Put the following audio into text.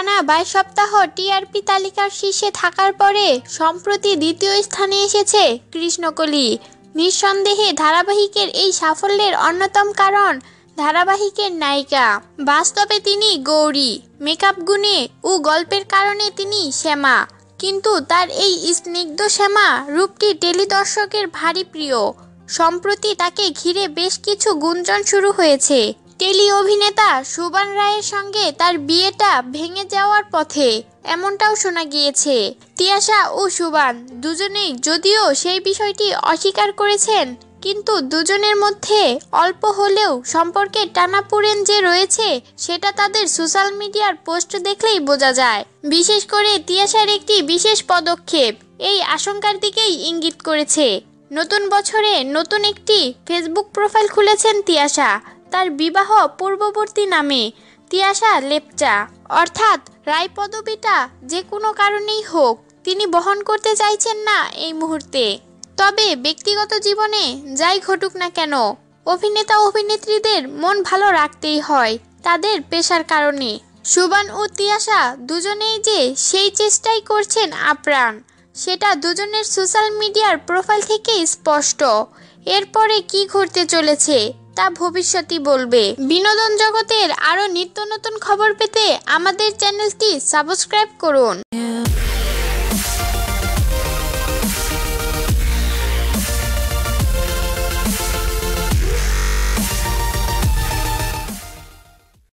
বাইশ সপ্তাহ টিআরপি তালিকার শীর্ষে থাকার পরে সম্প্রতি দ্বিতীয় স্থানে এসেছে কৃষ্ণকলি। নিঃসন্দেহে ধারাবাহিকের এই সাফল্যের অন্যতম কারণ ধারাবাহিকের নায়িকা। বাস্তবে তিনি গৌরী, মেকআপ গুণে ও গল্পের কারণে তিনি শ্যামা। কিন্তু তার এই স্নিগ্ধ শ্যামা রূপটি টেলিদর্শকের ভারী প্রিয়। সম্প্রতি তাকে ঘিরে বেশ কিছু গুঞ্জন শুরু হয়েছে। টেলি অভিনেতা সুবান রায়ের সঙ্গে তার বিয়েটা ভেঙে যাওয়ার পথে এমনটাও শোনা গিয়েছে। তিয়াশা ও সুবান দুজনেই যদিও সেই বিষয়টি অস্বীকার করেছেন, কিন্তু দুজনের মধ্যে অল্প হলেও সম্পর্কের টানাপোড়েন যে রয়েছে, সেটা তাদের সোশ্যাল মিডিয়ার পোস্ট দেখলেই বোঝা যায়। বিশেষ করে তিয়াশার একটি বিশেষ পদক্ষেপ, এই আশঙ্কার দিকেই ইঙ্গিত করেছে। নতুন বছরে নতুন একটি ফেসবুক প্রোফাইল খুলেছেন তিয়াশা তার বিবাহ পূর্ববর্তী নামে, তিয়াশা লেপচা। অর্থাৎ রায় পদবিটা যে কোনো কারণেই হোক, তিনি বহন করতে চাইছেন না এই মুহূর্তে। তবে ব্যক্তিগত জীবনে যাই ঘটুক না কেন, অভিনেতা অভিনেত্রীদের মন ভালো রাখতেই হয় তাদের পেশার কারণে। সুবান ও তিয়াশা দুজনেই যে সেই চেষ্টাই করছেন আপ্রাণ, সেটা দুজনের সোশ্যাল মিডিয়ার প্রোফাইল থেকে স্পষ্ট। এরপরে কি ঘটতে চলেছে? তা ভবিষ্যতই বলবে। বিনোদন জগতের আরও নিত্য নতুন খবর পেতে আমাদের চ্যানেলটি সাবস্ক্রাইব করুন।